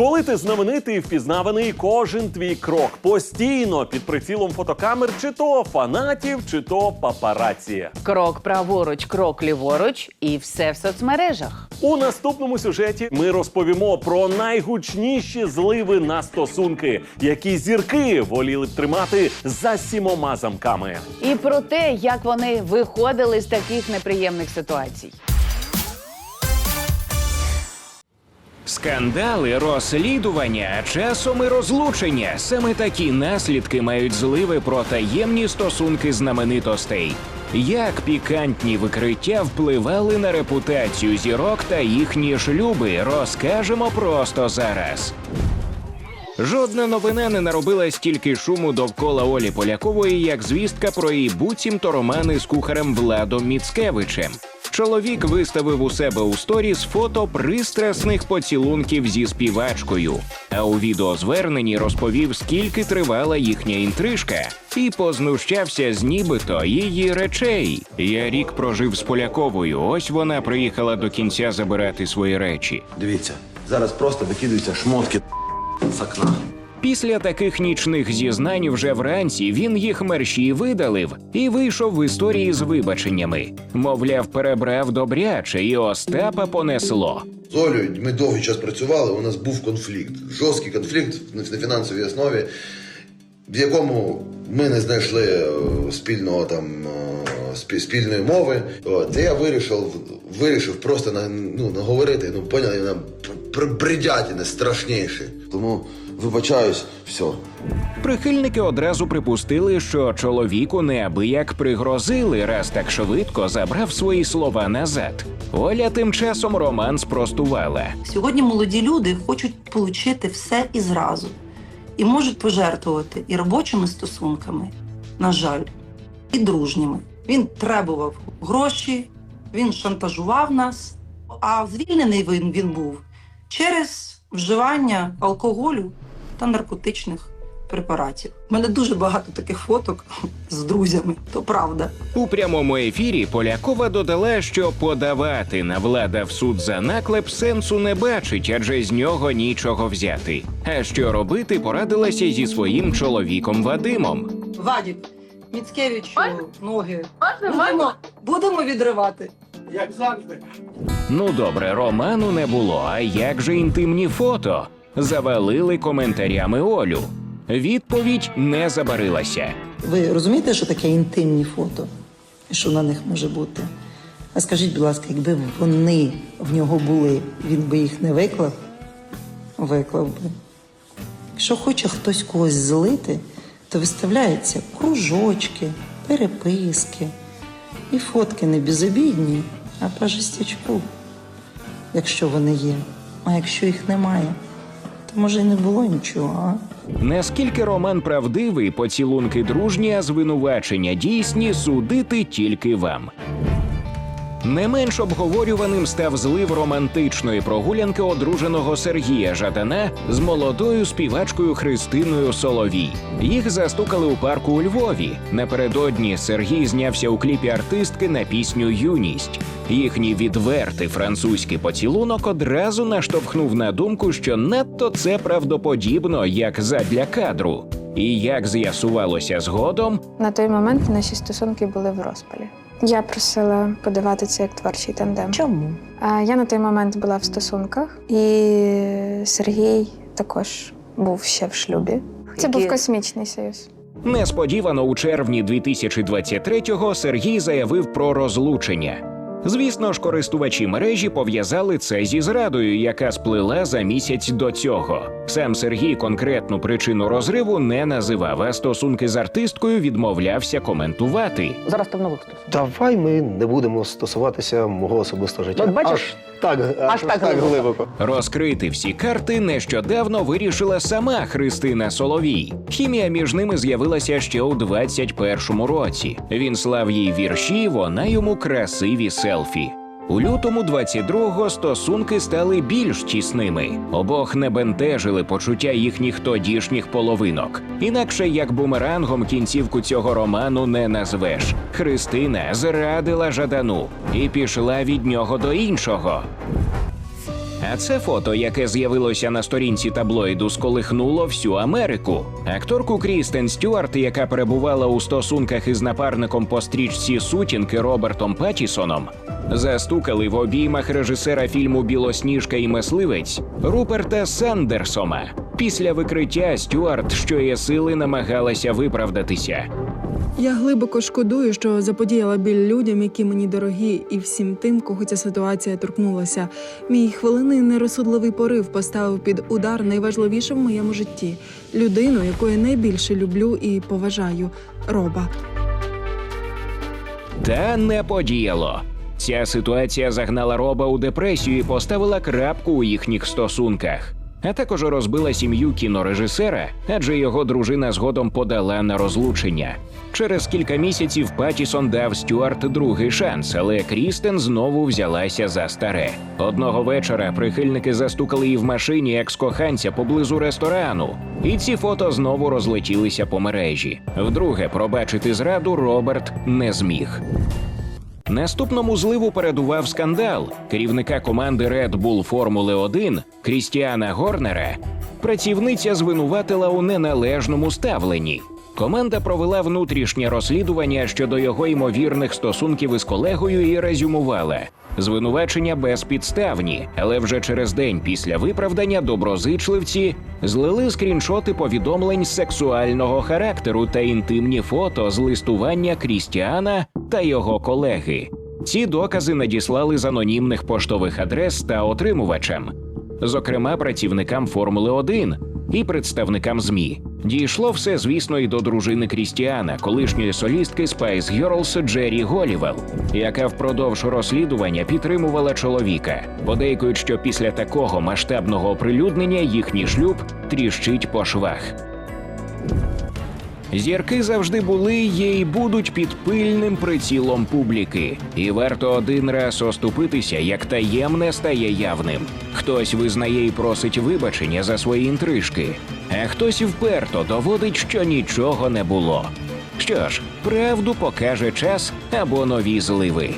Коли ти знаменитий впізнаваний, кожен твій крок постійно під прицілом фотокамер, чи то фанатів, чи то папараці. Крок праворуч, крок ліворуч, і все в соцмережах. У наступному сюжеті ми розповімо про найгучніші зливи на стосунки, які зірки воліли б тримати за сімома замками. І про те, як вони виходили з таких неприємних ситуацій. Скандали, розслідування, часом і розлучення. Саме такі наслідки мають зливи про таємні стосунки знаменитостей. Як пікантні викриття впливали на репутацію зірок та їхні шлюби, розкажемо просто зараз. Жодна новина не наробила стільки шуму довкола Олі Полякової, як звістка про її буцімто романи з кухарем Владом Міцкевичем. Чоловік виставив у себе у сторіс фото пристрасних поцілунків зі співачкою. А у відеозверненні розповів, скільки тривала їхня інтрижка, і познущався з нібито її речей. Я рік прожив з Поляковою. Ось вона приїхала до кінця забирати свої речі. Дивіться, зараз просто викидаються шмотки з окна. Після таких нічних зізнань вже вранці він їх мерщій видалив і вийшов в історії з вибаченнями. Мовляв, перебрав добряче, і Остапа понесло. З Олею ми довгий час працювали, у нас був конфлікт, жорсткий конфлікт на на фінансовій основі, в якому ми не знайшли е, спільного там е, спільної мови. От, я вирішив, вирішив просто на, ну, наговорити, ну поняли, на пр- бредятини страшніші. Тому вибачаюсь, все. Прихильники одразу припустили, що чоловіку неабияк пригрозили, раз так швидко забрав свої слова назад. Оля тим часом роман спростувала. Сьогодні молоді люди хочуть отримати все і зразу, і можуть пожертвувати і робочими стосунками, на жаль, і дружніми. Він требував гроші, він шантажував нас, а звільнений він, він був через вживання алкоголю та наркотичних препаратів. У мене дуже багато таких фоток з друзями, то правда. У прямому ефірі Полякова додала, що подавати на влада в суд за наклеп сенсу не бачить, адже з нього нічого взяти. А що робити, порадилася зі своїм чоловіком Вадимом. Вадік, Міцкевич, ноги. Будемо, будемо відривати. Як завжди. Ну добре, роману не було. А як же інтимні фото? Завалили коментарями Олю. Відповідь не забарилася. Ви розумієте, що таке інтимні фото? Що на них може бути? А скажіть, будь ласка, якби вони в нього були, він би їх не виклав? Виклав би. Якщо хоче хтось когось злити, то виставляються кружочки, переписки і фотки не безобідні, а по жестячку, якщо вони є. А якщо їх немає, то може й не було нічого? Наскільки роман правдивий, поцілунки дружні, звинувачення дійсні судити тільки вам. Не менш обговорюваним став злив романтичної прогулянки одруженого Сергія Жадана з молодою співачкою Христиною Соловій. Їх застукали у парку у Львові. Напередодні Сергій знявся у кліпі артистки на пісню Юність. Їхній відвертий французький поцілунок одразу наштовхнув на думку, що надто це правдоподібно, як задля кадру. І як з'ясувалося згодом, На той момент наші стосунки були в розпалі. Я просила подавати це як творчий тандем. Чому? Я на той момент була в стосунках, і Сергій також був ще в шлюбі. Це був космічний союз. Несподівано у червні 2023-го Сергій заявив про розлучення. Звісно ж, користувачі мережі пов'язали це зі зрадою, яка сплила за місяць до цього. Сам Сергій конкретну причину розриву не називав, а стосунки з артисткою відмовлявся коментувати. Зараз ти в нових стосунках. Давай ми не будемо стосуватися мого особистого життя. От бачиш? Аж так, аж, так так глибоко. Розкрити всі карти нещодавно вирішила сама Христина Соловій. Хімія між ними з'явилася ще у 21-му році. Він слав їй вірші, вона йому красиві селфі. У лютому 22-го стосунки стали більш тісними. Обох не бентежили почуття їхніх тодішніх половинок. Інакше як бумерангом кінцівку цього роману не назвеш. Христина зрадила Жадану і пішла від нього до іншого. А це фото, яке з'явилося на сторінці таблоїду, сколихнуло всю Америку. Акторку Крістен Стюарт, яка перебувала у стосунках із напарником по стрічці сутінки Робертом Паттісоном, застукали в обіймах режисера фільму Білосніжка і мисливець Руперта Сандерсома. Після викриття Стюарт, що є сили, намагалася виправдатися. Я глибоко шкодую, що заподіяла біль людям, які мені дорогі, і всім тим, кого ця ситуація торкнулася. Мій хвилинний нерозсудливий порив поставив під удар найважливіше в моєму житті людину, яку я найбільше люблю і поважаю роба. Та не подіяло. Ця ситуація загнала Роба у депресію і поставила крапку у їхніх стосунках. А також розбила сім'ю кінорежисера, адже його дружина згодом подала на розлучення. Через кілька місяців Патісон дав Стюарт другий шанс, але Крістен знову взялася за старе. Одного вечора прихильники застукали її в машині екс-коханця поблизу ресторану, і ці фото знову розлетілися по мережі. Вдруге пробачити зраду Роберт не зміг. Наступному зливу передував скандал. Керівника команди Red Bull Формули 1 Крістіана Горнера працівниця звинуватила у неналежному ставленні. Команда провела внутрішнє розслідування щодо його ймовірних стосунків із колегою і резюмувала. Звинувачення безпідставні, але вже через день після виправдання доброзичливці злили скріншоти повідомлень сексуального характеру та інтимні фото з листування Крістіана та його колеги. Ці докази надіслали з анонімних поштових адрес та отримувачам, зокрема працівникам Формули 1 і представникам ЗМІ. Дійшло все, звісно, і до дружини Крістіана, колишньої солістки Spice Girls Джері Голівел, яка впродовж розслідування підтримувала чоловіка. Подейкують, що після такого масштабного оприлюднення їхній шлюб тріщить по швах. Зірки завжди були, є і будуть під пильним прицілом публіки, і варто один раз оступитися, як таємне стає явним. Хтось визнає і просить вибачення за свої інтрижки, а хтось вперто доводить, що нічого не було. Що ж, правду покаже час або нові зливи.